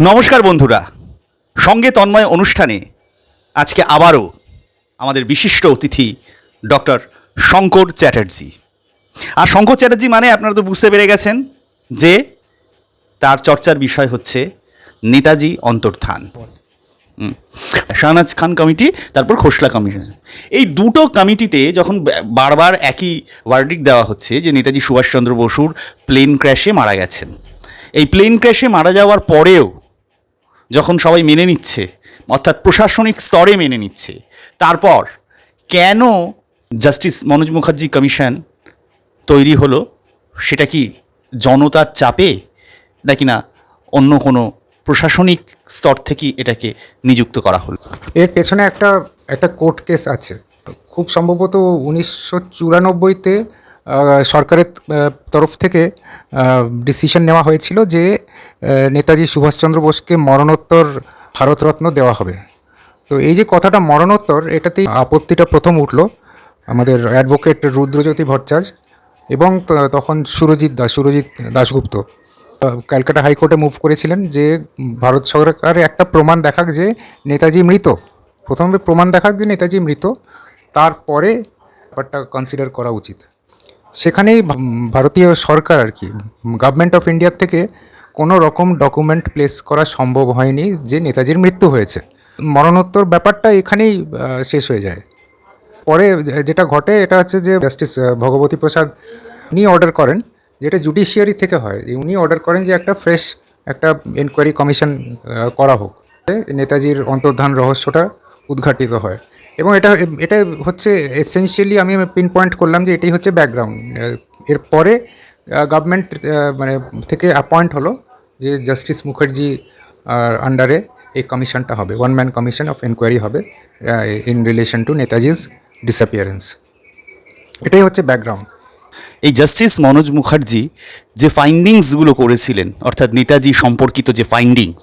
নমস্কার বন্ধুরা। সঙ্গে তন্ময় অনুষ্ঠানে আজকে আবারও আমাদের বিশিষ্ট অতিথি ডক্টর শঙ্কর চ্যাটার্জি। আর শঙ্কর চ্যাটার্জি মানে আপনারা তো বুঝতে পেরে গেছেন যে তার চর্চার বিষয় হচ্ছে নেতাজি অন্তর্ধান। হুম। শাহনাজ খান কমিটি, তারপর খোসলা কমিশন। এই দুটো কমিটিতে যখন বারবার একই ওয়ার্ডিক দেওয়া হচ্ছে যে নেতাজি সুভাষচন্দ্র বসুর প্লেন ক্র্যাশে মারা গেছেন। এই প্লেন ক্র্যাশে মারা যাওয়ার পরেও যখন সবাই মেনে নিচ্ছে, অর্থাৎ প্রশাসনিক স্তরে মেনে নিচ্ছে, তারপর কেন জাস্টিস মনোজ মুখার্জি কমিশন তৈরি হলো? সেটা কি জনতার চাপে, নাকি না অন্য কোনো প্রশাসনিক স্তর থেকেই এটাকে নিযুক্ত করা হলো? এর পেছনে একটা একটা কোর্ট কেস আছে। খুব সম্ভবত উনিশশো চুরানব্বইতে সরকারের তরফ থেকে ডিসিশন নেওয়া হয়েছিল যে নেতাজি সুভাষচন্দ্র বোসকে মরণোত্তর ভারতরত্ন দেওয়া হবে। তো এই যে কথাটা মরণোত্তর, এটাতেই আপত্তিটা প্রথম উঠল আমাদের অ্যাডভোকেট রুদ্রজ্যোতি ভট্টাচার্য এবং তখন সুরজিৎ দাস, সুরজিৎ দাশগুপ্ত। ক্যালকাটা হাইকোর্টে মুভ করেছিলেন যে, ভারত সরকার একটা প্রমাণ দেখাক যে, নেতাজি মৃত। প্রথমে প্রমাণ দেখাক যে, নেতাজি মৃত। তারপরে ব্যাপারটা কনসিডার করা উচিত। সেখানেই ভারতীয় সরকার আর কি গভর্নমেন্ট অফ ইন্ডিয়ার থেকে কোনো রকম ডকুমেন্ট প্লেস করা সম্ভব হয়নি যে নেতাজির মৃত্যু হয়েছে। মরণোত্তর ব্যাপারটা এখানেই শেষ হয়ে যায়। পরে যেটা ঘটে এটা হচ্ছে যে জাস্টিস ভগবতী প্রসাদ উনি অর্ডার করেন, যেটা জুডিশিয়ারি থেকে হয়। উনি অর্ডার করেন যে একটা ফ্রেশ একটা এনকোয়ারি কমিশন করা হোক। নেতাজির অন্তর্ধান রহস্যটা উদ্ঘাটিত হয়। এবং এটা এটা হচ্ছে এসেনশিয়ালি আমি পিন পয়েন্ট করলাম যে এটাই হচ্ছে ব্যাকগ্রাউন্ড এরপরে গভর্নমেন্ট মানে থেকে অ্যাপয়েন্ট হলো যে জাস্টিস মুখার্জি আন্ডারে এই কমিশনটা হবে। One man commission of enquiry হবে in relation to Netaji's disappearance এটাই হচ্ছে ব্যাকগ্রাউন্ড এই জাস্টিস মনোজ মুখার্জি যে ফাইন্ডিংসগুলো করেছিলেন, অর্থাৎ নেতাজি সম্পর্কিত যে ফাইন্ডিংস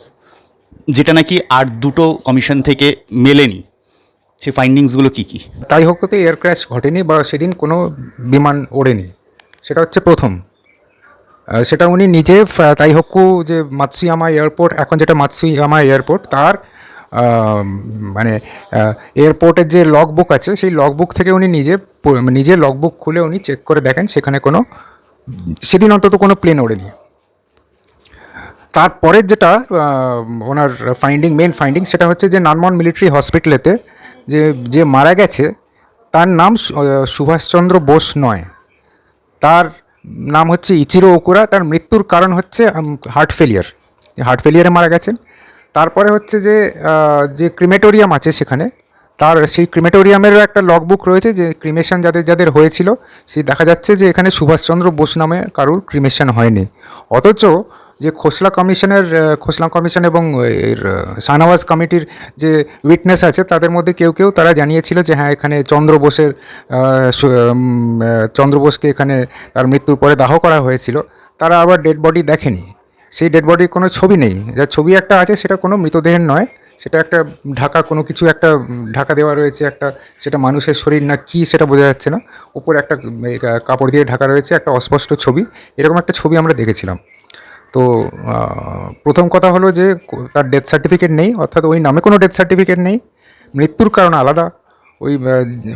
যেটা নাকি আর দুটো কমিশন থেকে মেলেনি। সে ফাইন্ডিংসগুলো কী কী? তাই হোক তো এয়ার ক্র্যাশ ঘটেনি বা সেদিন কোনো বিমান ওড়েনি। সেটা হচ্ছে প্রথম। সেটা উনি নিজে তাই হোক্কু যে মাতসুয়ামা এয়ারপোর্ট, এখন যেটা মাতসুয়ামা এয়ারপোর্ট, তার মানে এয়ারপোর্টের যে লগ বুক আছে, সেই লগ বুক থেকে উনি নিজে নিজে লগ বুক খুলে উনি চেক করে দেখেন, সেখানে কোনো, সেদিন অন্তত কোনো প্লেন ওড়েনি। তারপরের যেটা ওনার ফাইন্ডিং মেন ফাইন্ডিং সেটা হচ্ছে যে নানমন মিলিটারি হসপিটালেতে যে যে মারা গেছে, তার নাম সুভাষচন্দ্র বোস নয়। তার নাম হচ্ছে ইচিরো ওকুরা, তার মৃত্যুর কারণ হচ্ছে হার্ট ফেলিয়ার হার্ট ফেলিয়ারে মারা গেছেন। তারপরে হচ্ছে যে যে ক্রিমেটোরিয়াম আছে সেখানে, তার সেই ক্রিমেটোরিয়ামেরও একটা লগবুক রয়েছে যে ক্রিমেশন যাদের যাদের হয়েছিল সেই দেখা যাচ্ছে যে, এখানে সুভাষচন্দ্র বোস নামে কারুর ক্রিমেশন হয়নি। অথচ যে খোসলা কমিশনের খোসলা কমিশন এবং এর শাহনওয়াজ কমিটির যে উইটনেস আছে, তাদের মধ্যে কেউ কেউ তারা জানিয়েছিল যে হ্যাঁ এখানে চন্দ্র বোসের চন্দ্র বোসকে এখানে তার মৃত্যুর পরে দাহ করা হয়েছিল। তারা আবার ডেড বডি দেখেনি। সেই ডেড বডির কোনো ছবি নেই। যার ছবি একটা আছে, সেটা কোনো মৃতদেহের নয়। সেটা একটা ঢাকা, কোনো কিছু একটা ঢাকা দেওয়া রয়েছে একটা, সেটা মানুষের শরীর না কি, সেটা বোঝা যাচ্ছে না। উপরে একটা কাপড় দিয়ে ঢাকা রয়েছে একটা অস্পষ্ট ছবি। এরকম একটা ছবি আমরা দেখেছিলাম। তো প্রথম কথা হলো যে তার ডেথ সার্টিফিকেট নেই, অর্থাৎ ওই নামে কোনো ডেথ সার্টিফিকেট নেই। মৃত্যুর কারণ আলাদা। ওই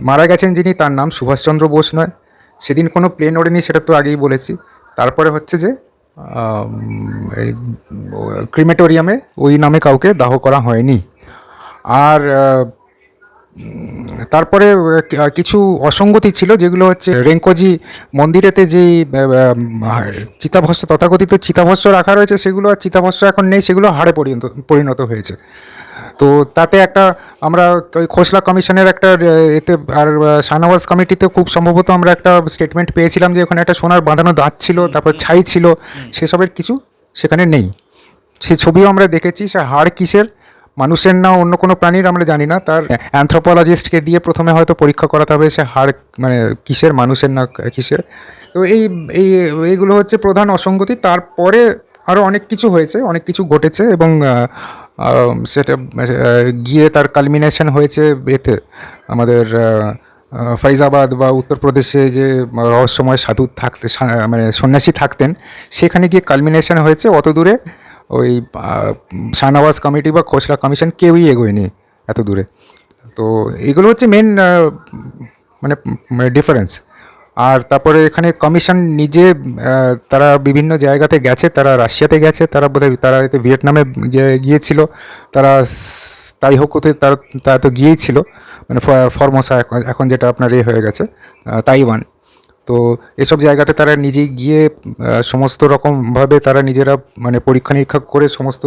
মারা গেছেন যিনি, তার নাম সুভাষচন্দ্র বোস নয়। সেদিন কোনো প্লেন ওড়েনি, সেটা তো আগেই বলেছি। তারপরে হচ্ছে যে ক্রিমেটোরিয়ামে ওই নামে কাউকে দাহ করা হয়নি। আর তারপরে কিছু অসঙ্গতি ছিল যেগুলো হচ্ছে রেঙ্কোজি মন্দিরেতে যেই চিতাভস্য তথাকথিত চিতাভস্য রাখা রয়েছে সেগুলো আর চিতাভস্য এখন নেই সেগুলো হাড়ে পরিণত পরিণত হয়েছে। তো তাতে একটা আমরা ওই খোসলা কমিশনের একটা এতে আর শাহনওয়াজ কমিটিতে খুব সম্ভবত আমরা একটা স্টেটমেন্ট পেয়েছিলাম যে ওখানে একটা সোনার বাঁধানো দাঁত ছিল তারপর ছাই ছিল সেসবের কিছু সেখানে নেই। সে ছবিও আমরা দেখেছি সে হাড় কিসের? মানুষের না অন্য কোনো প্রাণীর আমরা জানি না। তার অ্যানথ্রোপোলজিস্টকে দিয়ে প্রথমে হয়তো পরীক্ষা করাতে হবে সে হাড় মানে কিসের মানুষের না কিসের। তো এই এই, এইগুলো হচ্ছে প্রধান অসঙ্গতি। তারপরে আরও অনেক কিছু হয়েছে, অনেক কিছু ঘটেছে এবং সেটা গিয়ে তার কালমিনেশন হয়েছে এতে। আমাদের ফাইজাবাদ বা উত্তরপ্রদেশে যে রহস্যময় সাধু থাকতে মানে সন্ন্যাসী থাকতেন, সেখানে গিয়ে কালমিনেশন হয়েছে। অত দূরে ওই শাহনওয়াজ কমিটি বা খোসলা কমিশন কেউই এগোয়নি এত দূরে। তো এগুলো হচ্ছে মেন মানে ডিফারেন্স আর তারপরে এখানে কমিশন নিজে তারা বিভিন্ন জায়গাতে গেছে, তারা রাশিয়াতে গেছে, তারা বোধহয়, তারা এতে ভিয়েতনামে গিয়ে- গিয়েছিল, তারা তাই হোক হতে তারা তারা তো গিয়েই ছিল। মানে ফরমোসা এখন এখন যেটা আপনার এ হয়ে গেছে তাইওয়ান। তো এসব জায়গাতে তারা নিজে গিয়ে সমস্ত রকমভাবে তারা নিজেরা মানে পরীক্ষা নিরীক্ষা করে সমস্ত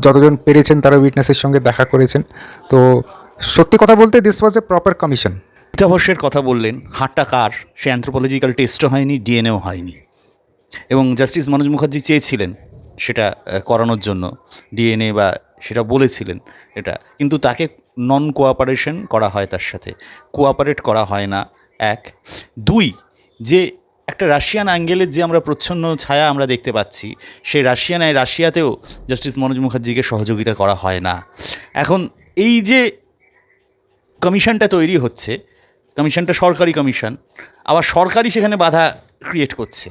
যতজন পেরেছেন তারা উইটনেসের সঙ্গে দেখা করেছেন। তো সত্যি কথা বলতে this was a proper commission চিতাভস্যের কথা বললেন, হাটটা কার? সে অ্যান্থ্রোপোলজিক্যাল টেস্টও হয়নি ডিএনএও হয়নি। এবং জাস্টিস মনোজ মুখার্জি চেয়েছিলেন সেটা করানোর জন্য ডিএনএ বা সেটা বলেছিলেন এটা। কিন্তু তাকে নন কোঅপারেশন করা হয় তার সাথে। কোঅপারেট করা হয় না। এক। দুই যে একটা রাশিয়ান অ্যাঙ্গেলের যে আমরা প্রচ্ছন্ন ছায়া আমরা দেখতে পাচ্ছি, সেই রাশিয়ান রাশিয়াতেও জাস্টিস মনোজ মুখার্জিকে সহযোগিতা করা হয় না। এখন এই যে কমিশনটা তৈরি হচ্ছে, কমিশনটা সরকারি কমিশন, আবার সরকারি সেখানে বাধা ক্রিয়েট করছে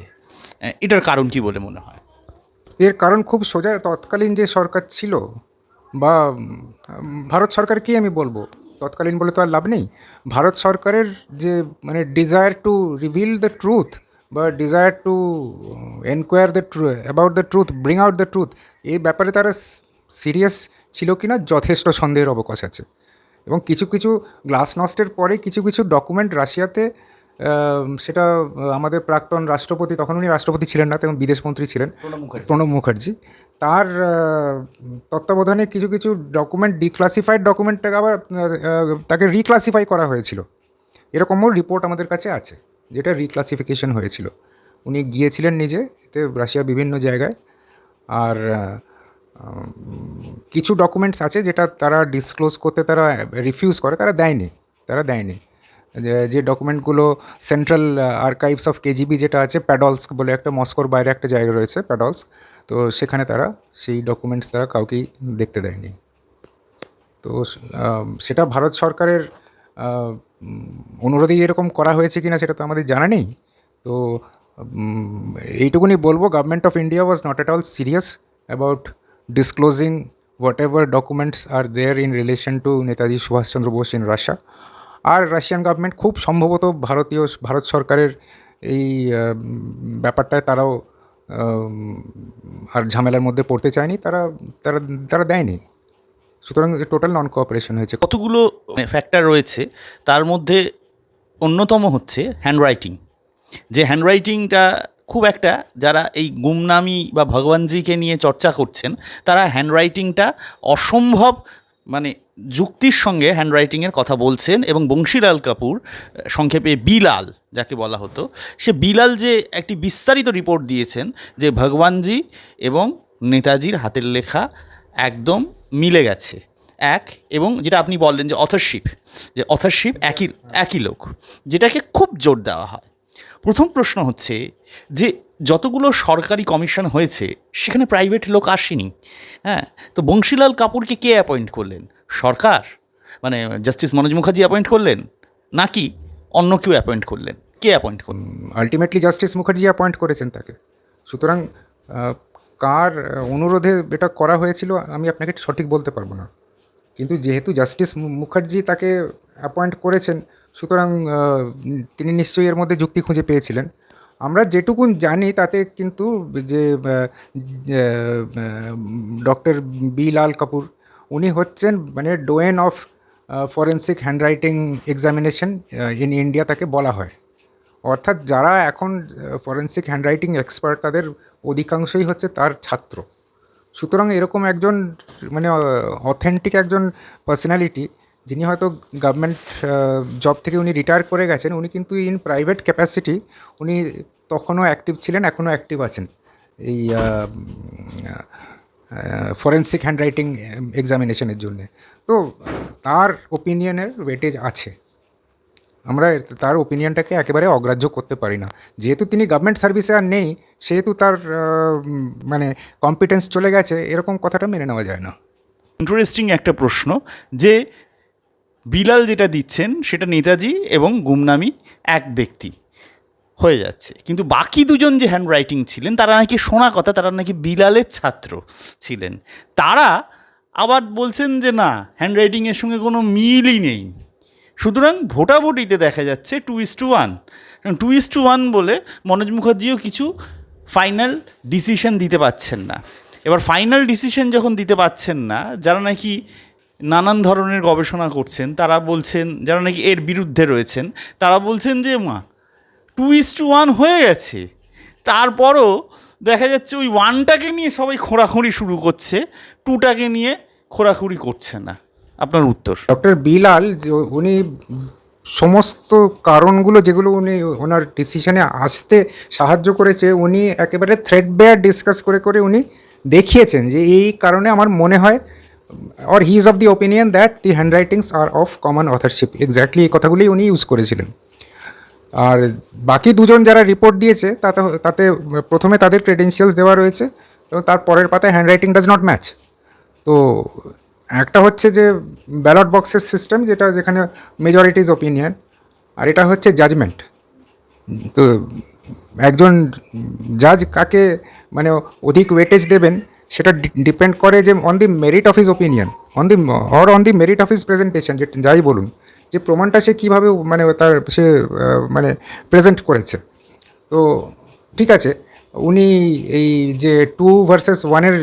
এটার কারণ কি বলে মনে হয়? এর কারণ খুব সোজা, তৎকালীন যে সরকার ছিল, বা ভারত সরকারকেই আমি বলব তৎকালীন বলে তো আর লাভ নেই। ভারত সরকারের যে মানে desire to reveal the truth বা desire to enquire the true about the truth bring out the truth এই ব্যাপারে তারা সিরিয়াস ছিল কি না যথেষ্ট সন্দেহের অবকাশ আছে। এবং কিছু কিছু গ্লাস নস্টের পরে কিছু কিছু ডকুমেন্ট রাশিয়াতে সেটা আমাদের প্রাক্তন রাষ্ট্রপতি তখন উনি রাষ্ট্রপতি ছিলেন না তখন বিদেশমন্ত্রী ছিলেন প্রণব মুখার্জি। তার তত্ত্বাবধানে কিছু কিছু ডকুমেন্ট ডিক্লাসিফাইড ডকুমেন্টটাকে আবার তাকে রিক্লাসিফাই করা হয়েছিল। এরকমও রিপোর্ট আমাদের কাছে আছে, যেটা রিক্লাসিফিকেশন হয়েছিল। উনি গিয়েছিলেন নিজে, এতে রাশিয়ার বিভিন্ন জায়গায়। আর কিছু ডকুমেন্টস আছে যেটা তারা ডিসক্লোজ করতে, তারা রিফিউজ করে, তারা দেয়নি তারা দেয়নি। যে ডকুমেন্টগুলো সেন্ট্রাল আর্কাইভস অফ কেজিবি যেটা আছে প্যাডলস বলে একটা মস্কোর বাইরে একটা জায়গা রয়েছে প্যাডলস তো সেখানে তারা সেই ডকুমেন্টস তারা কাউকেই দেখতে দেয়নি। তো সেটা ভারত সরকারের অনুরোধেই এরকম করা হয়েছে কিনা সেটা তো আমাদের জানা নেই। তো এইটুকুনি বলব government of India was not at all serious about disclosing whatever documents are there in relation to Netaji Subhash Chandra Bose in Russia R Russian government খুব সম্ভবত ভারতীয়, ভারত সরকারের এই ব্যাপারটায় তারাও আর ঝামেলার মধ্যে পড়তে চায়নি, তারা তারা তারা দেয়নি। সুতরাং টোটাল নন কোঅপারেশন হয়েছে। কতগুলো ফ্যাক্টর রয়েছে, তার মধ্যে অন্যতম হচ্ছে হ্যান্ডরাইটিং যে হ্যান্ডরাইটিংটা খুব একটা যারা এই গুমনামি বা ভগবানজিকে নিয়ে চর্চা করছেন, তারা হ্যান্ডরাইটিংটা অসম্ভব মানে যুক্তির সঙ্গে হ্যান্ডরাইটিংয়ের কথা বলছেন এবং বংশীলাল কাপুর সংক্ষেপে বিলাল যাকে বলা হতো, সে বিলাল যে একটি বিস্তারিত রিপোর্ট দিয়েছেন যে ভগবানজি এবং নেতাজির হাতের লেখা একদম মিলে গেছে। এক, এবং যেটা আপনি বললেন যে অথরশিপ যে অথরশিপ একই একই লোক, যেটাকে খুব জোর দেওয়া হয়। প্রথম প্রশ্ন হচ্ছে যে যতগুলো সরকারি কমিশন হয়েছে, সেখানে প্রাইভেট লোক আসেনি। হ্যাঁ তো বংশীলাল কাপুরকে কে অ্যাপয়েন্ট করলেন? সরকার? মানে জাস্টিস মনোজ মুখার্জি অ্যাপয়েন্ট করলেন? নাকি অন্য কেউ অ্যাপয়েন্ট করলেন? কে অ্যাপয়েন্ট করলেন? আলটিমেটলি জাস্টিস মুখার্জি অ্যাপয়েন্ট করেছেন তাকে। সুতরাং কার অনুরোধে এটা করা হয়েছিল, আমি আপনাকে সঠিক বলতে পারব না। কিন্তু যেহেতু জাস্টিস মুখার্জি তাকে অ্যাপয়েন্ট করেছেন, সুতরাং তিনি নিশ্চয়ই এর মধ্যে যুক্তি খুঁজে পেয়েছিলেন। আমরা যেটুকুন জানি তাতে কিন্তু যে ডক্টর বি লাল কাপুর, উনি হচ্ছেন মানে doyen of forensic handwriting examination in India তাকে বলা হয়। অর্থাৎ যারা এখন ফরেন্সিক হ্যান্ডরাইটিং এক্সপার্ট, তাদের অধিকাংশই হচ্ছে তার ছাত্র। সুতরাং এরকম একজন মানে অথেন্টিক একজন পার্সোনালিটি যিনি হয়তো গভর্নমেন্ট জব থেকে উনি রিটায়ার করে গেছেন, উনি কিন্তু ইন প্রাইভেট ক্যাপাসিটি উনি তখনও অ্যাক্টিভ ছিলেন, এখনও অ্যাক্টিভ আছেন। এই ফরেন্সিক হ্যান্ডরাইটিং এক্সামিনেশনের জন্যে। তো তার ওপিনিয়নের ওয়েটেজ আছে। আমরা তার ওপিনিয়নটাকে একেবারে অগ্রাহ্য করতে পারি না। যেহেতু তিনি গভর্নমেন্ট সার্ভিসে আর নেই, সেহেতু তার মানে কম্পিটেন্স চলে গেছে, এরকম কথাটা মেনে নেওয়া যায় না। ইন্টারেস্টিং একটা প্রশ্ন যে বিলাল যেটা দিচ্ছেন সেটা নেতাজি এবং গুমনামি এক ব্যক্তি হয়ে যাচ্ছে। কিন্তু বাকি দুজন যে হ্যান্ড রাইটিং ছিলেন, তারা নাকি শোনা কথা, তারা নাকি বিলালের ছাত্র ছিলেন। তারা আবার বলছেন যে না হ্যান্ড রাইটিংয়ের সঙ্গে কোনো মিলই নেই। সুতরাং ভোটাভুটিতে দেখা যাচ্ছে two is to one two is to one বলে মনোজ মুখার্জিও কিছু ফাইনাল ডিসিশন দিতে পারছেন না। এবার ফাইনাল ডিসিশন যখন দিতে পারছেন না, যারা নাকি নানান ধরনের গবেষণা করছেন, তারা বলছেন, যারা নাকি এর বিরুদ্ধে রয়েছেন, তারা বলছেন যে, মা টু ইস টু ওয়ান হয়ে গেছে। তারপরও দেখা যাচ্ছে ওই ওয়ানটাকে নিয়ে সবাই খোঁড়াখুঁড়ি শুরু করছে টুটাকে নিয়ে খোঁড়াখুঁড়ি করছে না। আপনার উত্তর? ডক্টর বিলাল উনি সমস্ত কারণগুলো যেগুলো উনি ওনার ডিসিশনে আসতে সাহায্য করেছে, উনি একেবারে থ্রেড বেয়ার ডিসকাস করে করে উনি দেখিয়েছেন যে, এই কারণে আমার মনে হয় or he is of the opinion that the handwritings are of common authorship exactly এই কথাগুলোই উনি ইউজ করেছিলেন। আর বাকি দুজন যারা রিপোর্ট দিয়েছে, তাতে তাতে প্রথমে তাদের ক্রেডেন্সিয়ালস দেওয়া রয়েছে এবং তার পরের পাতায় handwriting does not match তো একটা হচ্ছে যে ব্যালট বক্সের সিস্টেম যেটা যেখানে মেজরিটিজ ওপিনিয়ন আর এটা হচ্ছে জাজমেন্ট তো একজন জাজ কাকে মানে অধিক ওয়েটেজ দেবেন সেটা ডিপেন্ড করে যে on the merit of his opinion on the or on the merit of his presentation যে যাই বলুন, যে প্রমাণটা সে কীভাবে মানে তার সে মানে প্রেজেন্ট করেছে। তো ঠিক আছে, উনি এই যে টু ভার্সেস ওয়ানের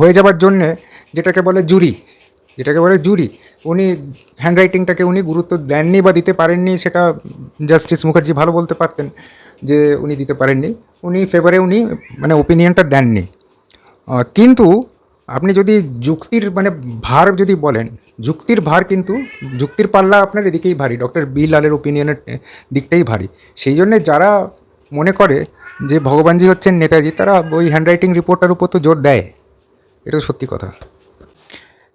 হয়ে যাবার জন্যে যেটাকে বলে জুরি যেটাকে বলে জুরি উনি হ্যান্ডরাইটিংটাকে উনি গুরুত্ব দেননি বা দিতে পারেননি, সেটা জাস্টিস মুখার্জি ভালো বলতে পারতেন যে উনি দিতে পারেননি। উনি ফেভারে উনি মানে ওপিনিয়নটা দেননি। কিন্তু আপনি যদি যুক্তির মানে ভার যদি বলেন, যুক্তির ভার কিন্তু, যুক্তির পাল্লা আপনার এদিকেই ভারী ডক্টর বি লালের ওপিনিয়নের দিকটাই ভারী। সেই জন্যে যারা মনে করে যে ভগবানজি হচ্ছেন নেতাজি, তারা ওই হ্যান্ডরাইটিং রিপোর্টার উপর তো জোর দেয়। এটা সত্যি কথা।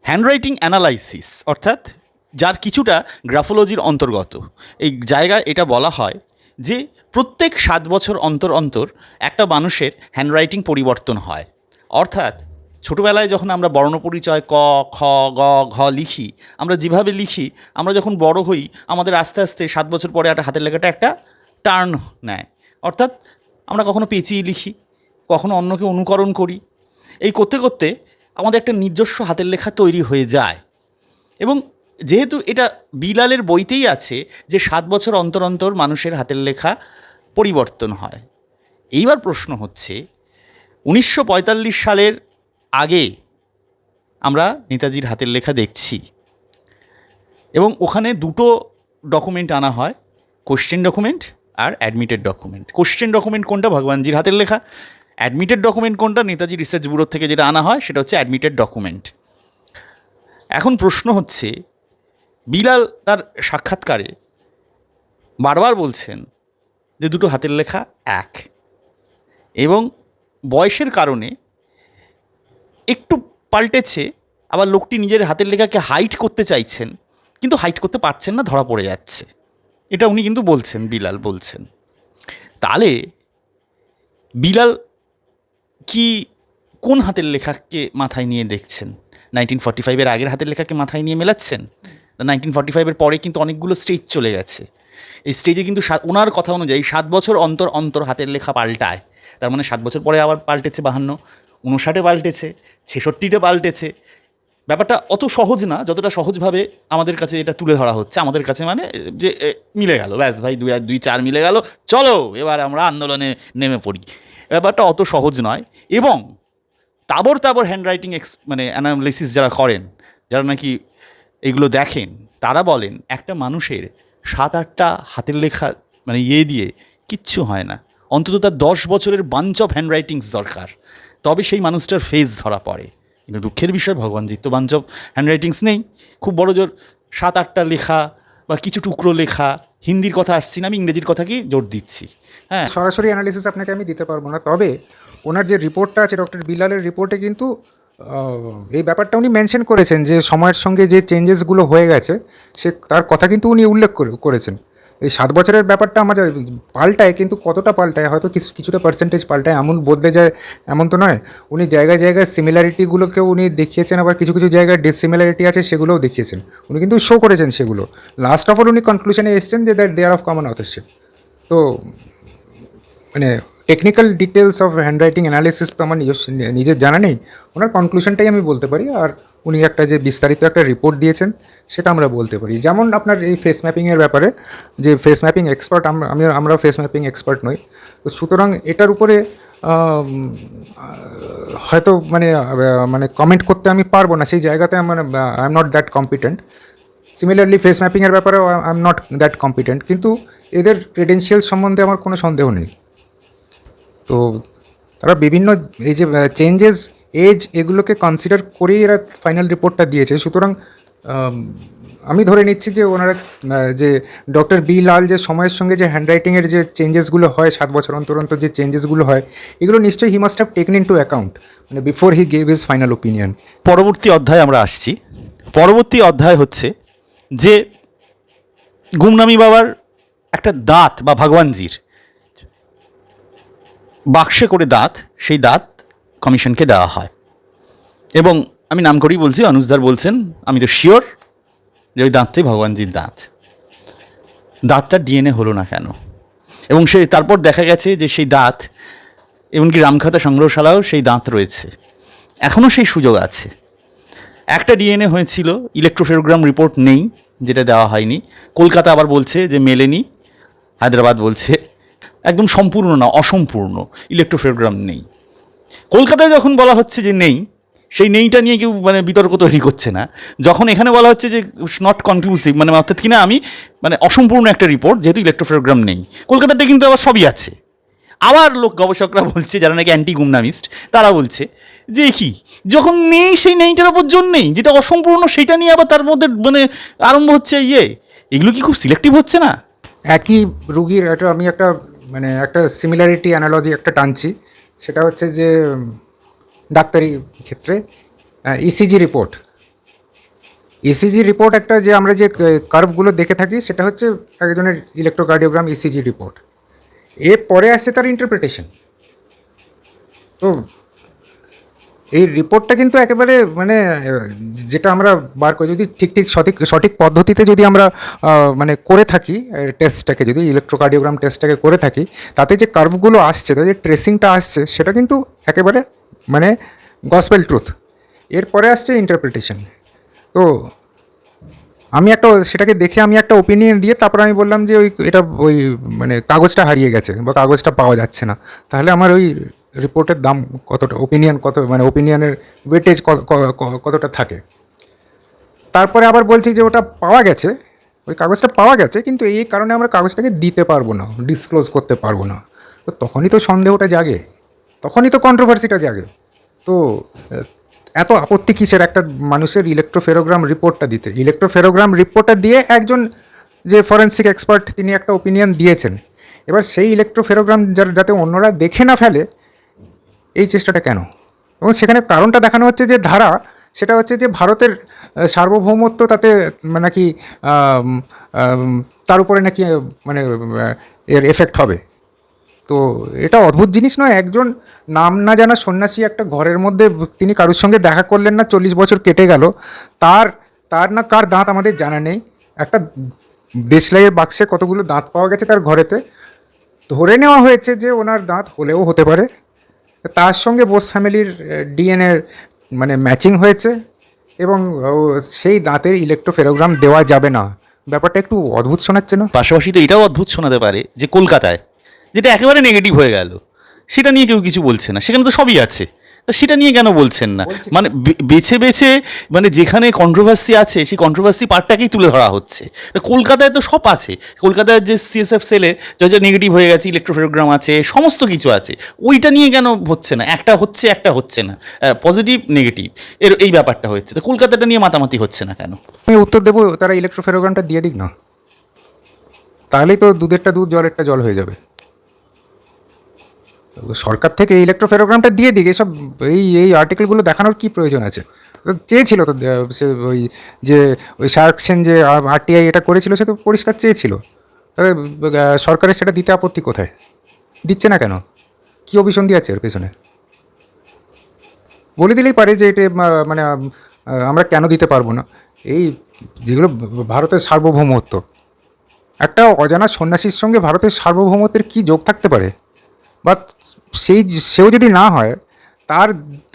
হ্যান্ডরাইটিং অ্যানালাইসিস অর্থাৎ যার কিছুটা গ্রাফোলজির অন্তর্গত। এই জায়গায় এটা বলা হয় যে প্রত্যেক সাত বছর অন্তর অন্তর একটা মানুষের হ্যান্ডরাইটিং পরিবর্তন হয়। অর্থাৎ ছোটোবেলায় যখন আমরা বর্ণপরিচয় ক, খ, গ, ঘ লিখি, আমরা যেভাবে লিখি, আমরা যখন বড় হই, আমাদের আস্তে আস্তে সাত বছর পরে একটা হাতের লেখাটা একটা টার্ন নেয়। অর্থাৎ আমরা কখনো পেঁচিয়ে লিখি, কখনো অন্যকে অনুকরণ করি। এই করতে করতে আমাদের একটা নিজস্ব হাতের লেখা তৈরি হয়ে যায়। এবং যেহেতু এটা বিলালের বইতেই আছে যে সাত বছর অন্তর অন্তর মানুষের হাতের লেখা পরিবর্তন হয়, এইবার প্রশ্ন হচ্ছে উনিশশো পঁয়তাল্লিশ সালের আগে আমরা নেতাজির হাতের লেখা দেখছি। এবং ওখানে দুটো ডকুমেন্ট আনা হয় কোশ্চেন ডকুমেন্ট আর অ্যাডমিটেড ডকুমেন্ট কোশ্চেন ডকুমেন্ট কোনটা? ভগবানজির হাতের লেখা। অ্যাডমিটেড ডকুমেন্ট কোনটা? নেতাজি রিসার্চ ব্যুরোর থেকে যেটা আনা হয়, সেটা হচ্ছে অ্যাডমিটেড ডকুমেন্ট এখন প্রশ্ন হচ্ছে, বিলাল তার সাক্ষাৎকারে বারবার বলছেন যে দুটো হাতের লেখা এক। এবং বয়সের কারণে একটু পাল্টেছে, আবার লোকটি নিজের হাতের লেখাকে হাইট করতে চাইছেন, কিন্তু হাইট করতে পারছেন না, ধরা পড়ে যাচ্ছে। এটা উনি কিন্তু বলছেন, বিলাল বলছেন। তাহলে বিলাল কি কোন হাতের লেখাকে মাথায় নিয়ে দেখছেন? নাইনটিন ফর্টি ফাইভের আগের হাতের লেখাকে মাথায় নিয়ে মেলাচ্ছেন? নাইনটিন ফর্টি ফাইভের পরে কিন্তু অনেকগুলো স্টেজ চলে গেছে। এই স্টেজে কিন্তু ওনার কথা অনুযায়ী সাত বছর অন্তর অন্তর হাতের লেখা পাল্টায়। তার মানে সাত বছর পরে আবার পাল্টেছে বাহান্ন উনষাটে পাল্টেছে, ছেষট্টিতে পাল্টেছে। ব্যাপারটা অত সহজ না, যতটা সহজভাবে আমাদের কাছে এটা তুলে ধরা হচ্ছে। আমাদের কাছে মানে যে মিলে গেল। ব্যাস ভাই, দুই আর দুই, চার মিলে গেল। চলো, এবার আমরা আন্দোলনে নেমে পড়ি। ব্যাপারটা অত সহজ নয়। এবং তাবর তাবর হ্যান্ডরাইটিং এক্স মানে অ্যানালিসিস যারা করেন, যারা নাকি এগুলো দেখেন, তারা বলেন, একটা মানুষের সাত, আটটা হাতের লেখা মানে ইয়ে দিয়ে কিচ্ছু হয় না। অন্তত তার দশ বছরের বাঞ্চ অফ হ্যান্ডরাইটিংস দরকার। তবে সেই মানুষটার ফেস ধরা পড়ে। কিন্তু দুঃখের বিষয়, ভগবান জিত্ত বাঞ্চ অফ হ্যান্ডরাইটিংস নেই। খুব বড় জোর সাত আটটা লেখা বা কিছু টুকরো লেখা, হিন্দির কথা আসছি না, আমি ইংরেজির কথাকেই জোর দিচ্ছি। হ্যাঁ। সরাসরি অ্যানালিসিস আপনাকে আমি দিতে পারব না। তবে ওনার যে রিপোর্টটা আছে ডক্টর বিলালের রিপোর্টে কিন্তু এই ব্যাপারটা উনি মেনশন করেছেন যে, সময়ের সঙ্গে যে চেঞ্জেসগুলো হয়ে গেছে, সে, তার কথা কিন্তু উনি উল্লেখ করে- করেছেন। এই সাত বছরের ব্যাপারটা আমার পাল্টায়, কিন্তু কতটা পাল্টায়, হয়তো কিছু, কিছুটা পার্সেন্টেজ পাল্টায়, এমন বদলে যায়, এমন তো নয়। উনি জায়গায় জায়গায় সিমিলারিটিগুলোকেও উনি দেখিয়েছেন, আবার কিছু কিছু জায়গায় ডিসিমিলারিটি আছে, সেগুলোও দেখিয়েছেন। উনি কিন্তু শো করেছেন সেগুলো। লাস্ট অফ অল উনি কনক্লুশনে এসেছেন যে that they're of common authorship তো মানে technical details of handwriting analysis তো আমার নিজস্ব, নিজের জানা নেই। ওনার কনক্লুশনটাই আমি বলতে পারি, আর উনি একটা যে বিস্তারিত একটা রিপোর্ট দিয়েছেন, সেটা আমরা বলতে পারি। যেমন আপনার এই ফেস ম্যাপিংয়ের ব্যাপারে, যে ফেস ম্যাপিং এক্সপার্ট আমি আমরা ফেস ম্যাপিং এক্সপার্ট নই। তো সুতরাং এটার উপরে হয়তো মানে মানে কমেন্ট করতে আমি পারব না। সেই জায়গাতে মানে I am not that competent similarly face ম্যাপিংয়ের ব্যাপারেও I am not that competent কিন্তু এদের ক্রেডেন্সিয়াল সম্বন্ধে আমার কোনো সন্দেহ নেই। তো তারা বিভিন্ন এই যে চেঞ্জেস এজ এগুলোকে কনসিডার করেই এরা ফাইনাল রিপোর্টটা দিয়েছে। সুতরাং, আমি ধরে নিচ্ছি যে ওনারা যে ডক্টর বি লাল যে সময়ের সঙ্গে যে হ্যান্ডরাইটিংয়ের যে চেঞ্জেসগুলো হয়, সাত বছর অন্তর অন্তর যে চেঞ্জেসগুলো হয়, এগুলো নিশ্চয়ই he must have taken into account মানে before he gave his final opinion পরবর্তী অধ্যায় আমরা আসছি। পরবর্তী অধ্যায় হচ্ছে যে গুমনামি বাবার একটা দাঁত বা ভগবানজির বাক্সে করে দাঁত, সেই দাঁত কমিশনকে দেওয়া হয়। এবং আমি নাম করেই বলছি, অনুজদার বলছেন, আমি তো শিওর যে ওই দাঁতটাই ভগবানজির দাঁত। দাঁতটার ডিএনএ হলো না কেন? এবং সে তারপর দেখা গেছে যে সেই দাঁত, এমনকি রামখাতা সংগ্রহশালাও সেই দাঁত রয়েছে। এখনও সেই সুযোগ আছে। একটা ডিএনএ হয়েছিল ইলেকট্রোফেরোগ্রাম রিপোর্ট নেই, যেটা দেওয়া হয়নি। কলকাতা আবার বলছে যে মেলেনি, হায়দ্রাবাদ বলছে। একদম সম্পূর্ণ না, অসম্পূর্ণ ইলেকট্রোফেরোগ্রাম নেই। কলকাতায় যখন বলা হচ্ছে যে নেই, সেই নেইটা নিয়ে কেউ মানে বিতর্ক তৈরি করছে না। যখন এখানে বলা হচ্ছে যে নট কনক্লুসিভ মানে অর্থাৎ কিনা আমি মানে অসম্পূর্ণ একটা রিপোর্ট যেহেতু ইলেকট্রোফেরোগ্রাম নেই। কলকাতাতে কিন্তু আবার সবই আছে। আবার লোক গবেষকরা বলছে, যারা নাকি অ্যান্টি গুমনামিস্ট তারা বলছে যে কি, যখন নেই সেই নেইটার ওপর জোর নেই, যেটা অসম্পূর্ণ সেটা নিয়ে আবার তার মধ্যে মানে আরম্ভ হচ্ছে ইয়ে। এগুলো কি খুব সিলেক্টিভ হচ্ছে না? একই রুগীর একটা আমি একটা মানে একটা সিমিলারিটি অ্যানালজি একটা টানছি। সেটা হচ্ছে যে ডাক্তারি ক্ষেত্রে ইসিজি রিপোর্ট ইসিজি রিপোর্ট একটা যে আমরা যে কার্ভগুলো দেখে থাকি, সেটা হচ্ছে একজনের ইলেকট্রোকার্ডিওগ্রাম ইসিজি রিপোর্ট এর পরে আসছে তার ইন্টারপ্রিটেশন তো এই রিপোর্টটা কিন্তু একেবারে মানে যেটা আমরা বার করি, যদি ঠিক ঠিক, সঠিক সঠিক পদ্ধতিতে যদি আমরা মানে করে থাকি টেস্টটাকে যদি ইলেকট্রোকার্ডিওগ্রাম টেস্টটাকে করে থাকি, তাতে যে কার্ভগুলো আসছে যে ট্রেসিংটা আসছে, সেটা কিন্তু একেবারে মানে গসপেল ট্রুথ এরপরে আসছে ইন্টারপ্রিটেশন তো আমি একটা, সেটাকে দেখে আমি একটা ওপিনিয়ন দিয়ে তারপর আমি বললাম যে ওই, এটা ওই মানে কাগজটা হারিয়ে গেছে বা কাগজটা পাওয়া যাচ্ছে না। তাহলে আমার ওই রিপোর্টের দাম কতটা ওপিনিয়ন কত মানে ওপিনিয়নের ওয়েটেজ কতটা থাকে? তারপরে আবার বলছি যে ওটা পাওয়া গেছে, ওই কাগজটা পাওয়া গেছে, কিন্তু এই কারণে আমরা কাগজটাকে দিতে পারব না ডিসক্লোজ করতে পারব না। তো তখনই তো সন্দেহটা জাগে, তখনই তো কন্ট্রোভার্সিটা জাগে। তো এত আপত্তি কিসের? একটা মানুষের ইলেকট্রোফেরোগ্রাম রিপোর্টটা দিতে। ইলেকট্রোফেরোগ্রাম রিপোর্টটা দিয়ে একজন যে ফরেন্সিক এক্সপার্ট তিনি একটা ওপিনিয়ন দিয়েছেন। এবার সেই ইলেকট্রোফেরোগ্রাম যাতে অন্যরা দেখে না ফেলে এই চেষ্টাটা কেন? এবং সেখানে কারণটা দেখানো হচ্ছে যে ধারা, সেটা হচ্ছে যে ভারতের সার্বভৌমত্ব তাতে নাকি তার উপরে নাকি মানে এর এফেক্ট হবে। তো এটা অদ্ভুত জিনিস নয়, একজন নাম না জানা সন্ন্যাসী একটা ঘরের মধ্যে তিনি কারোর সঙ্গে দেখা করলেন না, চল্লিশ বছর কেটে গেল, তার তার না কার দাঁত আমাদের জানা নেই। একটা দেশলাইয়ের বাক্সে কতগুলো দাঁত পাওয়া গেছে তার ঘরেতে। ধরে নেওয়া হয়েছে যে ওনার দাঁত হলেও হতে পারে। তার সঙ্গে বোস ফ্যামিলির ডিএনএ মানে ম্যাচিং হয়েছে এবং সেই দাঁতের ইলেকট্রোফেরোগ্রাম দেওয়া যাবে না। ব্যাপারটা একটু অদ্ভুত শোনাচ্ছে না? পাশাপাশি তো এটাও অদ্ভুত শোনাতে পারে যে কলকাতায় যেটা একেবারে নেগেটিভ হয়ে গেল, সেটা নিয়ে কেউ কিছু বলছে না, সেখানে তো সবই আছে। তা সেটা নিয়ে কেন বলছেন না? মানে বে- বেছে বেছে মানে যেখানে কন্ট্রোভার্সি আছে সেই কন্ট্রোভার্সি পার্টটাকেই তুলে ধরা হচ্ছে। তা কলকাতায় তো সব আছে। কলকাতায় যে সিএসএফ সেলে যা যা নেগেটিভ হয়ে গেছে ইলেকট্রোফেরোগ্রাম আছে সমস্ত কিছু আছে। ওইটা নিয়ে কেন হচ্ছে না? একটা হচ্ছে একটা হচ্ছে না। পজিটিভ নেগেটিভ এর এই ব্যাপারটা হচ্ছে তো কলকাতাটা নিয়ে মাতামাতি হচ্ছে না কেন? আমি উত্তর দেবো তারা ইলেকট্রোফেরোগ্রামটা দিয়ে দিক না। তাহলেই তো দুধেরটা দুধ জলেরটা জল হয়ে যাবে। সরকার থেকে ইলেকট্রোফেরোগ্রামটা দিয়ে দিক, এসব এই এই আর্টিকেলগুলো দেখানোর কি প্রয়োজন আছে? চেয়েছিল তো সে ওই যে, ওই শার্ক সেন যে আরটিআই এটা করেছিল, সে তো পরিষ্কার চেয়েছিল। তবে সরকারের সেটা দিতে আপত্তি কোথায়? দিচ্ছে না কেন? কী অভিসন্ধি আছে এর পেছনে? বলে দিলেই পারে যে, এটা মানে আমরা কেন দিতে পারব না? এই যেগুলো ভারতের সার্বভৌমত্ব, একটা অজানা সন্ন্যাসীর সঙ্গে ভারতের সার্বভৌমত্বের কি যোগ থাকতে পারে? বা সেই সেও যদি না হয়, তার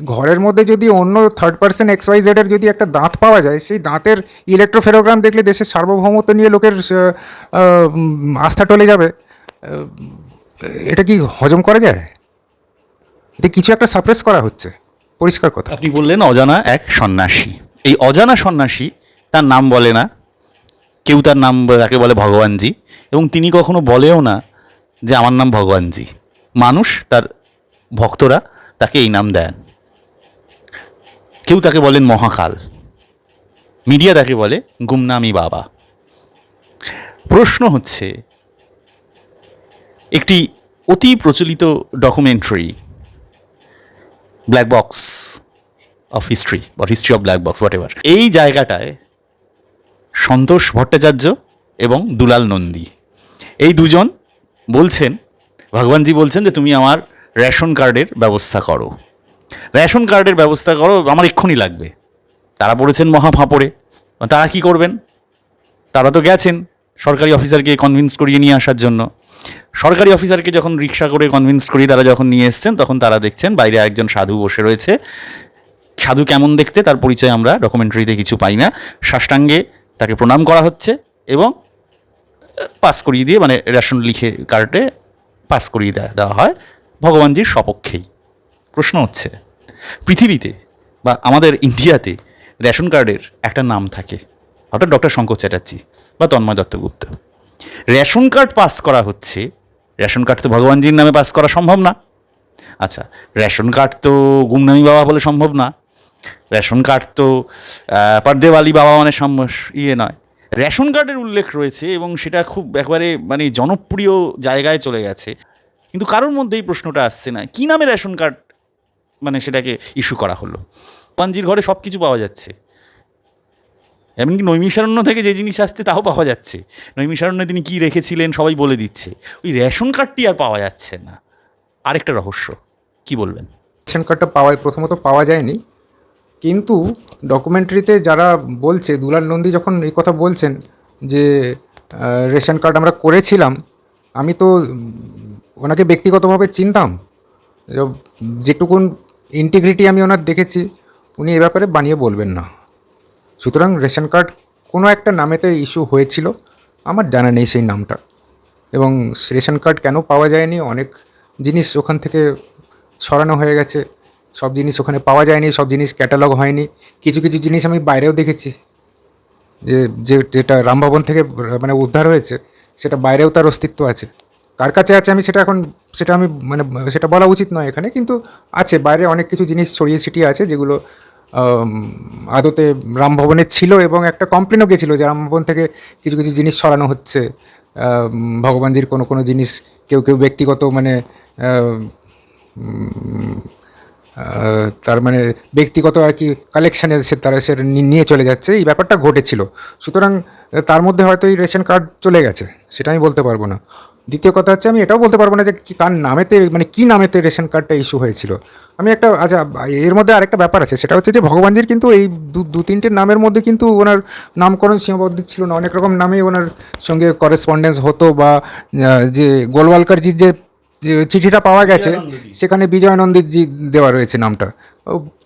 ঘরের মধ্যে যদি অন্য থার্ড পার্সন এক্স ওয়াই জেডের যদি একটা দাঁত পাওয়া যায়, সেই দাঁতের ইলেকট্রোফেরোগ্রাম দেখলে দেশের সার্বভৌমত্ব নিয়ে লোকের আস্থা টলে যাবে। এটা কি হজম করা যায়? এটা কিছু একটা সাপ্রেস করা হচ্ছে। পরিষ্কার কথা। আপনি বললেন অজানা এক সন্ন্যাসী। এই অজানা সন্ন্যাসী তার নাম বলে না। কেউ তার নাম তাকে বলে ভগবানজি। এবং তিনি কখনো বলেও না যে আমার নাম ভগবানজি। মানুষ, তার ভক্তরা তাকে এই নাম দেন। কেউ তাকে বলেন মহাকাল। মিডিয়া তাকে বলে গুমনামি বাবা। প্রশ্ন হচ্ছে, একটি অতি প্রচলিত documentary black box of history বা history of black box what এই জায়গাটায় সন্তোষ ভট্টাচার্য এবং দুলাল নন্দী। এই দুজন বলছেন ভগবানজি বলছেন যে তুমি আমার রেশন কার্ডের ব্যবস্থা করো। রেশন কার্ডের ব্যবস্থা করো, আমার এক্ষুনি লাগবে। তারা পড়েছেন মহা ফাঁপড়ে তারা কি করবেন? তারা তো গেছেন সরকারি অফিসারকে কনভিন্স করিয়ে নিয়ে আসার জন্য। সরকারি অফিসারকে যখন রিক্সা করে কনভিন্স করি তারা যখন নিয়ে এসছেন, তখন তারা দেখছেন বাইরে একজন সাধু বসে রয়েছে। সাধু কেমন দেখতে তার পরিচয় আমরা ডকুমেন্টারিতে কিছু পাই না। সাষ্টাঙ্গে তাকে প্রণাম করা হচ্ছে এবং পাস করিয়ে দিয়ে মানে রেশন লিখে কার্ডে পাস করিয়ে দেওয়া দেওয়া হয় ভগবানজির সপক্ষেই। প্রশ্ন হচ্ছে, পৃথিবীতে বা আমাদের ইন্ডিয়াতে রেশন কার্ডের একটা নাম থাকে, অর্থাৎ ডক্টর শঙ্কর চ্যাটার্জি বা Tanmoy Dattagupta. Ration card pass করা হচ্ছে, রেশন কার্ড তো ভগবানজির নামে পাস করা সম্ভব না। আচ্ছা রেশন কার্ড তো গুমনামি বাবা বলে সম্ভব না। রেশন কার্ড তো পর্দেওয়ালি বাবা মানে ইয়ে নয়। রেশন কার্ডের উল্লেখ রয়েছে এবং সেটা খুব একবারে মানে জনপ্রিয় জায়গায় চলে গেছে। কিন্তু কারোর মধ্যেই প্রশ্নটা আসছে না। কী নামে রেশন কার্ড মানে সেটাকে ইস্যু করা হলো? পাঞ্জির ঘরে সব কিছু পাওয়া যাচ্ছে। এমনকি নৈমিষারণ্য থেকে যে জিনিস আসছে তাও পাওয়া যাচ্ছে। নৈমিষারণ্যে তিনি কী রেখেছিলেন সবাই বলে দিচ্ছে। ওই রেশন কার্ডটি আর পাওয়া যাচ্ছে না। আরেকটা রহস্য। কি বলবেন? রেশন কার্ডটা পাওয়ায় প্রথমত পাওয়া যায়নি। কিন্তু ডকুমেন্টারিতে যারা বলছে, দুলাল নন্দী যখন এই কথা বলছেন যে রেশন কার্ড আমরা করেছিলাম, আমি তো ওনাকে ব্যক্তিগতভাবে চিনতাম। যেটুকুন ইন্টিগ্রিটি আমি ওনার দেখেছি, উনি এ ব্যাপারে বানিয়ে বলবেন না। সুতরাং রেশন কার্ড কোনো একটা নামেতে ইস্যু হয়েছিল, আমার জানা নেই সেই নামটা। এবং রেশন কার্ড কেন পাওয়া যায়নি, অনেক জিনিস ওখান থেকে সরানো হয়ে গেছে। সব জিনিস ওখানে পাওয়া যায়নি, সব জিনিস ক্যাটালগ হয়নি। কিছু কিছু জিনিস আমি বাইরেও দেখেছি। যে যে, যেটা রামভবন থেকে মানে উদ্ধার হয়েছে, সেটা বাইরেও তার অস্তিত্ব আছে। কার কাছে আছে আমি সেটা এখন, সেটা আমি মানে সেটা বলা উচিত নয় এখানে, কিন্তু আছে। বাইরে অনেক কিছু জিনিস ছড়িয়ে ছিটিয়ে আছে, যেগুলো আদতে রামভবনে ছিল এবং একটা কমপ্লেনও গেছিল যে রামভবন থেকে কিছু কিছু জিনিস সরানো হচ্ছে। ভগবানজির কোনো কোনো জিনিস, কেউ কেউ ব্যক্তিগত মানে তার মানে ব্যক্তিগত আর কি কালেকশানে সে তারা সে নিয়ে চলে যাচ্ছে, এই ব্যাপারটা ঘটেছিল। সুতরাং তার মধ্যে হয়তো এই রেশন কার্ড চলে গেছে, সেটা আমি বলতে পারব না। দ্বিতীয় কথা হচ্ছে, আমি এটাও বলতে পারব না যে কার নামেতে মানে কী নামেতে রেশন কার্ডটা ইস্যু হয়েছিল। আমি একটা আচ্ছা এর মধ্যে আরেকটা ব্যাপার আছে, সেটা হচ্ছে যে ভগবানজির কিন্তু এই দু তিনটে নামের মধ্যে কিন্তু ওনার নামকরণ সীমাবদ্ধ ছিল না। অনেক রকম নামে ওনার সঙ্গে করেসপন্ডেন্স হতো বা যে গোলওয়ালকারজির যে চিঠিটা পাওয়া গেছে সেখানে বিজয়ানন্দজি দেওয়া রয়েছে নামটা।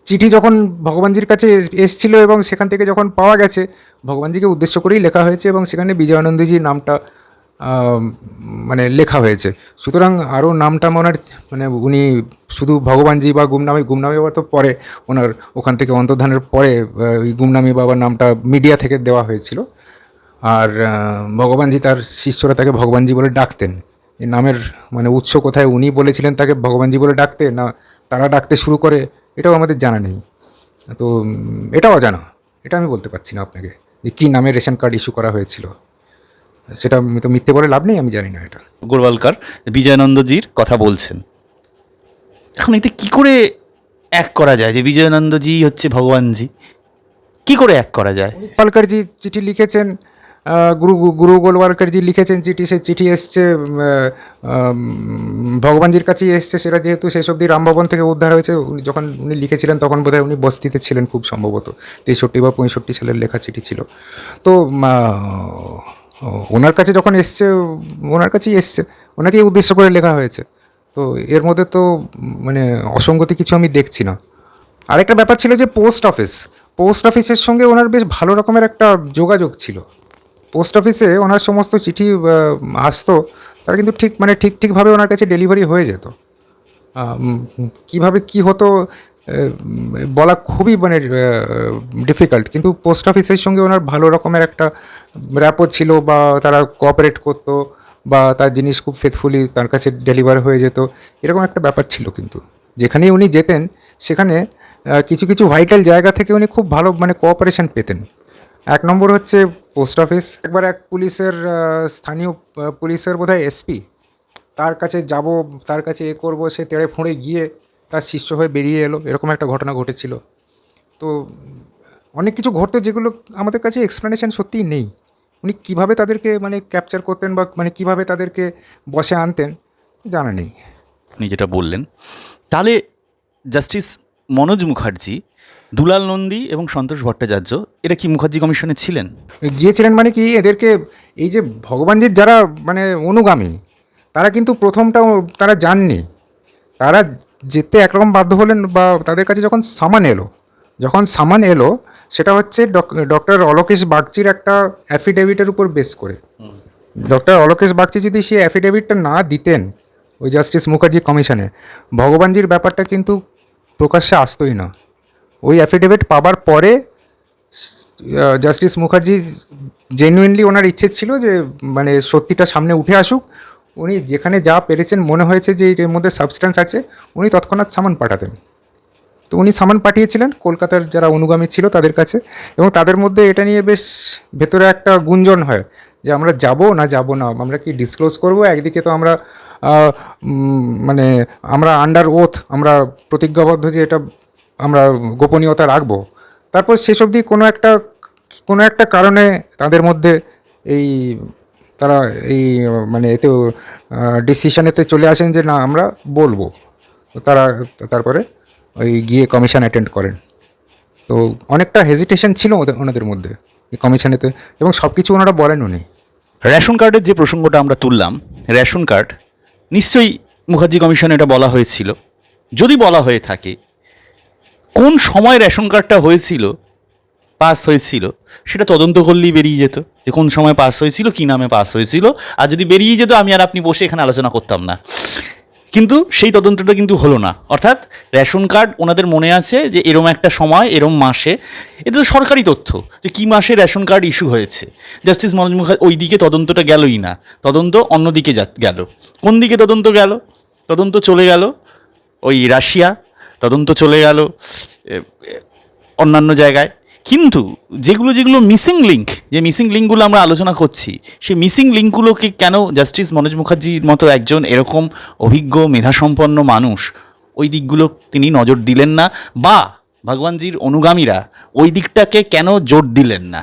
চিঠি যখন ভগবানজির কাছে এস- এসছিল এবং সেখান থেকে যখন পাওয়া গেছে ভগবানজিকে উদ্দেশ্য করেই লেখা হয়েছে এবং সেখানে বিজয়ানন্দজি নামটা মানে লেখা হয়েছে। সুতরাং আরও নামটা ওনার মানে উনি শুধু ভগবানজি বা গুমনামি গুমনামি বাবা তো পরে ওনার ওখান থেকে অন্তর্ধানের পরে ওই গুমনামি বাবার নামটা মিডিয়া থেকে দেওয়া হয়েছিল। আর ভগবানজি তার শিষ্যরা তাকে ভগবানজি বলে ডাকতেন। এই নামের মানে উৎস কোথায় উনি বলেছিলেন তাকে ভগবানজি বলে ডাকতে না তারা ডাকতে শুরু করে এটাও আমাদের জানা নেই। তো এটাও জানা এটা আমি বলতে পারছি না আপনাকে যে কী নামে রেশন কার্ড ইস্যু করা হয়েছিল। সেটা আমি তো মিথ্যে বলে লাভ নেই আমি জানি না এটা। গোরওয়ালকার বিজয়ানন্দজির কথা বলছেন। এখন এতে কি করে এক করা যায় যে বিজয়ানন্দজি হচ্ছে ভগবানজি? কি করে এক করা যায়? গোলওয়ালকারজি চিঠি লিখেছেন গুরু গুরু গোলওয়ালকারজি লিখেছেন চিঠি সে চিঠি এসছে ভগবানজির কাছেই এসছে। সেটা যেহেতু শেষ অবধি রামভবন থেকে উদ্ধার হয়েছে, উনি যখন উনি লিখেছিলেন তখন বোধহয় উনি বস্তিতে ছিলেন খুব সম্ভবত। তেষট্টি বা পঁয়ষট্টি সালের লেখা চিঠি ছিল। তো ওনার কাছে যখন এসছে, ওনার কাছেই এসছে। ওনাকেই উদ্দেশ্য করে লেখা হয়েছে। তো, এর মধ্যে তো মানে অসঙ্গতি কিছু আমি দেখছি না। আরেকটা ব্যাপার ছিল যে, পোস্ট অফিস। পোস্ট অফিসের সঙ্গে ওনার বেশ ভালো রকমের একটা যোগাযোগ ছিল। পোস্ট অফিসে ওনার সমস্ত চিঠি আসতো, তারা কিন্তু ঠিক মানে ঠিক, ঠিকভাবে ওনার কাছে ডেলিভারি হয়ে যেত। কীভাবে কি হতো বলা খুবই মানে ডিফিকাল্ট কিন্তু পোস্ট অফিসের সঙ্গে ওনার ভালো রকমের একটা র্যাপো ছিল বা তারা কোঅপারেট করতো বা তার জিনিস খুব ফেথফুলি তার কাছে ডেলিভার হয়ে যেত, এরকম একটা ব্যাপার ছিল কিন্তু। যেখানেই উনি যেতেন, সেখানে কিছু কিছু ভাইটাল জায়গা থেকে উনি খুব ভালো মানে কোঅপারেশন পেতেন। এক নম্বর হচ্ছে পোস্ট অফিস। একবার এক পুলিশের স্থানীয় পুলিশের বোধহয় এসপি তার কাছে যাব, তার কাছে এ করব, সে তেড়ে ফোঁড়ে গিয়ে তার শিষ্য হয়ে বেরিয়ে এলো। এরকম একটা ঘটনা ঘটেছিল। তো অনেক কিছু ঘটতো যেগুলো আমাদের কাছে এক্সপ্লেনেশন সত্যিই নেই। উনি কীভাবে তাদেরকে মানে ক্যাপচার করতেন বা মানে কীভাবে তাদেরকে বসে আনতেন, জানা নেই। আপনি যেটা বললেন, তাহলে জাস্টিস মনোজ মুখার্জি দুলাল নন্দী এবং সন্তোষ ভট্টাচার্য, এরা কি মুখার্জি কমিশনে ছিলেন? গিয়েছিলেন মানে কি এদেরকে এই যে ভগবানজির যারা মানে অনুগামী, তারা কিন্তু প্রথমটা তারা যাননি। তারা যেতে একরকম বাধ্য হলেন বা তাদের কাছে যখন সামান এলো, যখন সামান এলো, সেটা হচ্ছে ডক্টর অলোকেশ বাগচির একটা অ্যাফিডেভিটের উপর বেস করে। ডক্টর অলোকেশ বাগচি যদি সেই অ্যাফিডেভিটটা না দিতেন ওই জাস্টিস মুখার্জি কমিশনে ভগবানজির ব্যাপারটা কিন্তু প্রকাশ্যে আসতোই না। ওই অ্যাফিডেভিট পাবার পরে জাস্টিস মুখার্জি জেনুইনলি ওনার ইচ্ছে ছিল যে মানে সত্যিটা সামনে উঠে আসুক। উনি যেখানে যা পেরেছেন, মনে হয়েছে যে এর মধ্যে সাবস্ট্যান্স আছে, উনি তৎক্ষণাৎ সামান পাঠাতেন। তো উনি সামান পাঠিয়েছিলেন, কলকাতার যারা অনুগামী ছিল তাদের কাছে, এবং তাদের মধ্যে এটা নিয়ে বেশ ভেতরে একটা গুঞ্জন হয় যে আমরা যাব না যাব না, আমরা কি ডিসক্লোজ করব? একদিকে তো আমরা মানে আমরা আন্ডার ওথ আমরা প্রতিজ্ঞাবদ্ধ যে এটা আমরা গোপনীয়তা রাখব। তারপর সেসব দিয়ে কোনো একটা কোনো একটা কারণে তাদের মধ্যে এই তারা এই মানে এতে ডিসিশনেতে চলে আসেন যে না, আমরা বলব। তারা, তারপরে ওই গিয়ে কমিশন অ্যাটেন্ড করেন। তো অনেকটা হেজিটেশন ছিল ওদের, ওনাদের মধ্যে এই কমিশনেতে এবং সব কিছু ওনারা বলেন উনি। রেশন কার্ডের যে প্রসঙ্গটা আমরা তুললাম, রেশন কার্ড নিশ্চয়ই মুখার্জি কমিশনে এটা বলা হয়েছিল। যদি বলা হয়ে থাকে কোন সময় রেশন কার্ডটা হয়েছিল, পাস হয়েছিল, সেটা তদন্ত করলেই বেরিয়ে যেত যে কোন সময় পাস হয়েছিল, কী নামে পাস হয়েছিল। আর যদি বেরিয়ে যেত, আমি আর আপনি বসে এখানে আলোচনা করতাম না। কিন্তু সেই তদন্তটা কিন্তু হলো না। অর্থাৎ রেশন কার্ড ওনাদের মনে আছে যে এরম একটা সময়, এরম মাসে, এটা তো সরকারি তথ্য যে কী মাসে রেশন কার্ড ইস্যু হয়েছে। জাস্টিস মনোজ মুখার্জি, ওই দিকে তদন্তটা গেলই না। তদন্ত অন্যদিকে যা, গেল। কোন দিকে তদন্ত গেল? তদন্ত চলে গেল ওই রাশিয়া তদন্ত চলে গেল অন্যান্য জায়গায়। কিন্তু যেগুলো যেগুলো মিসিং লিঙ্ক যে মিসিং লিঙ্কগুলো আমরা আলোচনা করছি, সেই মিসিং লিঙ্কগুলোকে কেন জাস্টিস মনোজ মুখার্জির মতো একজন এরকম অভিজ্ঞ, মেধাসম্পন্ন মানুষ, ওই দিকগুলো তিনি নজর দিলেন না? বা ভগবানজির অনুগামীরা ওই দিকটাকে কেন জোর দিলেন না?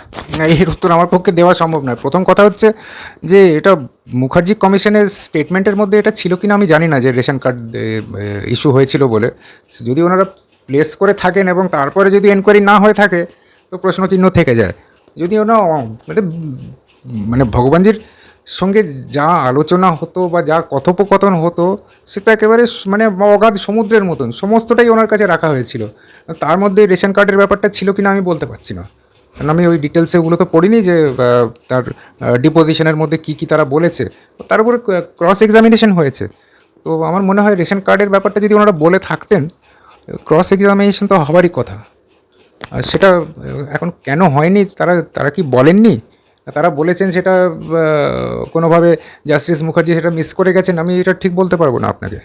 এর উত্তর আমার পক্ষে দেওয়া সম্ভব নয়। প্রথম কথা হচ্ছে যে এটা মুখার্জি কমিশনের স্টেটমেন্টের মধ্যে এটা ছিল কিনা আমি জানি না যে রেশন কার্ড ইস্যু হয়েছিল বলে। যদি ওনারা প্লেস করে থাকেন এবং তারপরে যদি এনকোয়ারি না হয়ে থাকে, তো প্রশ্নচিহ্ন থেকে যায়। যদি ওনা মানে মানে ভগবানজির সঙ্গে যা আলোচনা হতো বা যা কথোপকথন হতো সেটা একেবারে মানে অগাধ সমুদ্রের মতন, সমস্তটাই ওনার কাছে রাখা হয়েছিল। তার মধ্যে রেশন কার্ডের ব্যাপারটা ছিল কিনা আমি বলতে পারছি না। কারণ আমি ওই ডিটেলসে ওগুলো তো পড়িনি যে তার ডিপোজিশনের মধ্যে কি কি তারা বলেছে। তার উপরে ক্রস এক্সামিনেশন হয়েছে। তো আমার মনে হয় রেশন কার্ডের ব্যাপারটা যদি ওনারা বলে থাকতেন ক্রস এক্সামিনেশন তো হবারই কথা। আর সেটা, এখন কেন হয়নি? তারা তারা কি বলেননি? তারা বলেছেন সেটা কোনোভাবে জাস্টিস মুখার্জি সেটা মিস করে গেছেন, আমি এটা ঠিক বলতে পারব না আপনাকে।